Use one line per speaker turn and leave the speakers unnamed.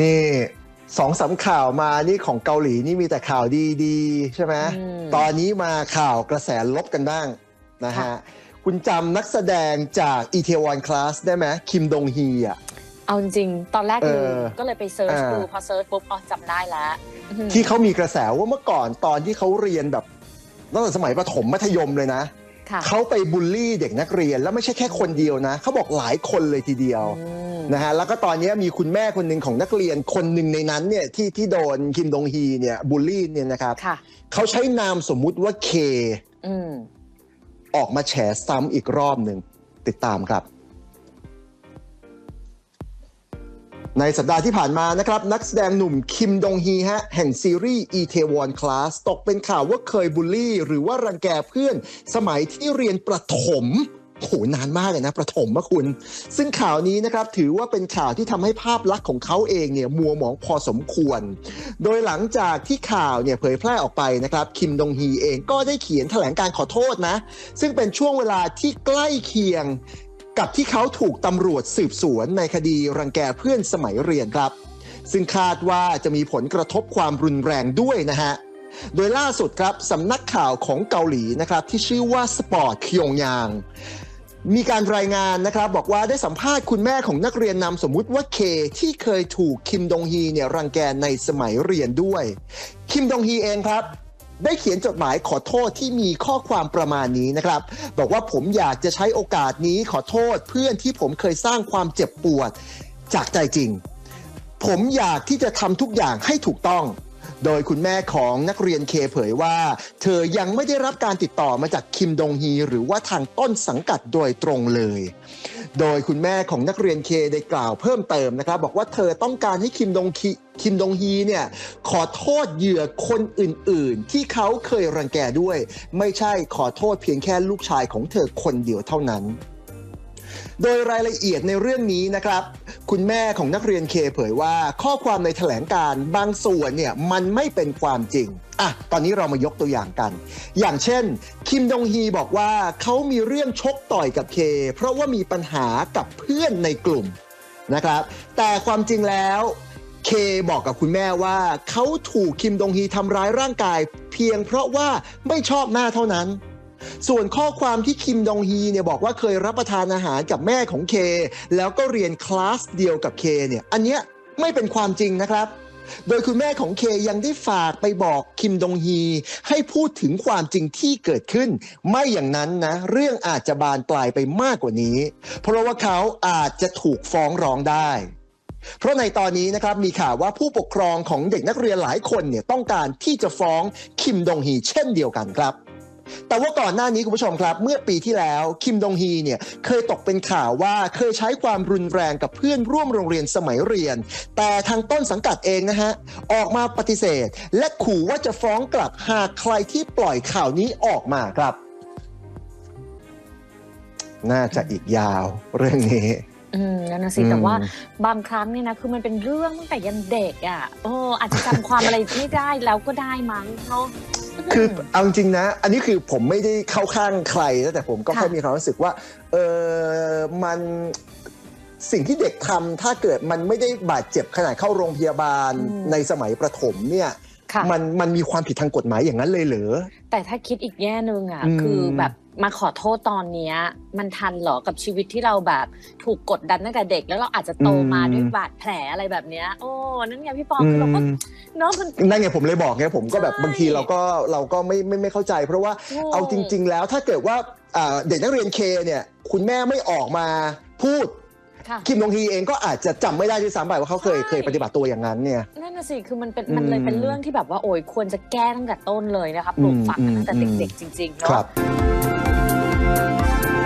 นี่สองสามข่าวมานี่ของเกาหลีนี่มีแต่ข่าวดีๆ ใช่ไหม
อืม
ตอนนี้มาข่าวกระแสลบกันบ้างนะฮะ
ค่ะ
คุณจำนักแสดงจาก e t 1 Class ได้ไหมคิมดงฮีอะ
เอาจริงๆตอนแรก
เอ
ลื
อ
มก็เลยไปเซิร์ช
อ่า
ดูพอเซิร์ชปุ๊บอ๋อจำได้แล้วอืม
ที่เขามีกระแสว่าเมื่อก่อนตอนที่เขาเรียนแบบตั้งแต่สมัยประถมมัธยมเลยนะ
ค่ะ
เขาไปบูลลี่เด็กนักเรียน แล้วไม่ใช่แค่คนเดียวนะเขาบอกหลายคนเลยทีเดียว
อืม
นะฮะแล้วก็ตอนนี้มีคุณแม่คนหนึ่งของนักเรียนคนหนึ่งในนั้นเนี่ยที่ที่โดนคิมดงฮีเนี่ยบูลลี่เนี่ยนะครับ
ค่ะ
เขาใช้นามสมมุติว่าเค
อืม
ออกมาแฉซ้ำอีกรอบหนึ่งติดตามครับ ในสัปดาห์ที่ผ่านมานะครับ นักแสดงหนุ่มคิมดงฮีฮะแห่งซีรีส์ e t a w o n Class ตกเป็นข่าวว่าเคยบูลลี่ หรือว่ารังแกเพื่อนสมัยที่เรียนประถมโหนานมากเลยนะประถมอะคุณ ซึ่งข่าวนี้นะครับถือว่าเป็นข่าวที่ทำให้ภาพลักษณ์ของเขาเองเนี่ยมัวหมองพอสมควร โดยหลังจากที่ข่าวเนี่ยเผยแพร่ออกไปนะครับคิมดงฮีเองก็ได้เขียนแถลงการขอโทษนะ ซึ่งเป็นช่วงเวลาที่ใกล้เคียง กับที่เขาถูกตำรวจสืบสวนในคดีรังแกเพื่อนสมัยเรียนครับ ซึ่งคาดว่าจะมีผลกระทบความรุนแรงด้วยนะฮะโดยล่าสุดครับสำนักข่าวของเกาหลีนะครับที่ชื่อว่าสปอร์ตคยงยางมีการรายงานนะครับบอกว่าได้สัมภาษณ์คุณแม่ของนักเรียนนามสมมุติว่าเคที่เคยถูกคิมดงฮีเนี่ยรังแกในสมัยเรียนด้วย คิมดงฮีเองครับ ได้เขียนจดหมายขอโทษที่มีข้อความประมาณนี้นะครับ บอกว่าผมอยากจะใช้โอกาสนี้ขอโทษเพื่อนที่ผมเคยสร้างความเจ็บปวดจากใจจริง ผมอยากที่จะทำทุกอย่างให้ถูกต้อง โดยคุณแม่ของนักเรียนเคเผยว่า เธอยังไม่ได้รับการติดต่อมาจากคิมดงฮีหรือว่าทางต้นสังกัดโดยตรงเลย โดยคุณแม่ของนักเรียนเคได้กล่าวเพิ่มเติมนะครับ บอกว่าเธอต้องการให้คิมดงคีคิมดงฮีเนี่ยขอโทษเหยื่อคนอื่นๆ ที่เขาเคยรังแกด้วย ไม่ใช่ขอโทษเพียงแค่ลูกชายของเธอคนเดียวเท่านั้น โดยรายละเอียดในเรื่องนี้นะครับ คุณแม่ของนักเรียนเคเผยว่า ข้อความในแถลงการบางส่วนเนี่ยมันไม่เป็นความจริงอะตอนนี้เรามายกตัวอย่างกัน อย่างเช่น คิมดงฮีบอกว่าเขามีเรื่องชกต่อยกับเค เพราะว่ามีปัญหากับเพื่อนในกลุ่มนะครับ แต่ความจริงแล้วเคบอกกับคุณแม่ว่าเขาถูกคิมดงฮีทำร้ายร่างกาย เพียงเพราะว่าไม่ชอบหน้าเท่านั้น ส่วนข้อความที่คิมดงฮีเนี่ยบอกว่าเคยรับประทานอาหารกับแม่ของเค แล้วก็เรียนคลาสเดียวกับเคเนี่ยอันเนี้ยไม่เป็นความจริงนะครับ โดยคุณแม่ของเคยังได้ฝากไปบอกคิมดงฮี ให้พูดถึงความจริงที่เกิดขึ้น ไม่อย่างนั้นนะ เรื่องอาจจะบานปลายไปมากกว่านี้ เพราะว่าเขาอาจจะถูกฟ้องร้องได้เพราะในตอนนี้นะครับมีข่าวว่าผู้ปกครองของเด็กนักเรียนหลายคนเนี่ยต้องการที่จะฟ้องคิมดงฮีเช่นเดียวกันครับ แต่ว่าก่อนหน้านี้คุณผู้ชมครับ เมื่อปีที่แล้วคิมดงฮีเนี่ยเคยตกเป็นข่าวว่าเคยใช้ความรุนแรงกับเพื่อนร่วมโรงเรียนสมัยเรียน แต่ทางต้นสังกัดเองนะฮะออกมาปฏิเสธ และขู่ว่าจะฟ้องกลับหากใครที่ปล่อยข่าวนี้ออกมาครับ น่าจะอีกยาวเรื่องนี้
อืมนั่นนะสิ
อืม
แต่ว่าบางครั้งเนี่ยนะคือมันเป็นเรื่องตั้งแต่ยังเด็กอะโอ้อาจจะจำความอะไรไม่ได้แล้วก็ได้มั้งเนาะ
คือเอาจริงๆนะ อันนี้คือผมไม่ได้เข้าข้างใครนะแต่ผมก็
ค่ะ
แค่มีความรู้สึกว่า เออมันสิ่งที่เด็กทำถ้าเกิดมันไม่ได้บาดเจ็บขนาดเข้าโรงพยาบาลในสมัยประถมเนี่ย
ค่ะ
มันมันมีความผิดทางกฎหมายอย่างนั้นเลยเหรอ
แต่ถ้าคิดอีกแง่หนึ่งอะ
อืม
คือแบบ มาขอโทษตอนเนี้ย มันทันเหรอกับชีวิตที่เราแบบถูกกดดันตั้งแต่เด็ก แล้วเราอาจจะโตมาด้วยบาดแผลอะไรแบบเนี้ยโอ้นั่นไงพี่ปองคือเราก็เนาะมัน
นั่นไงผมเลยบอกไงผมก็แบบ
ใช่
บางทีเราก็เราก็ไม่ไม่ไม่เข้าใจ เพราะว่า
โอ้
เอาจริง ๆ แล้วถ้าเกิดว่าอ่าเด็กนักเรียนเคเนี่ย คุณแม่ไม่ออกมาพูด
ค่ะ
คิมดงฮีเองก็อาจจะจำไม่ได้ด้วยซ้ำไปว่าเขาเคย
ใช่
เคยปฏิบัติตัวอย่างนั้นเนี่ย
นั่นน่ะสิคือมันเป็น
อืม
มันเลยเป็นเรื่องที่แบบว่าโอ้ยควรจะแก้ตั้งแต่ต้นเลยนะคะปลูกฝังกันตั้งแต่
อืม
เด็กๆจริงๆ
ครั
เนาะ
บ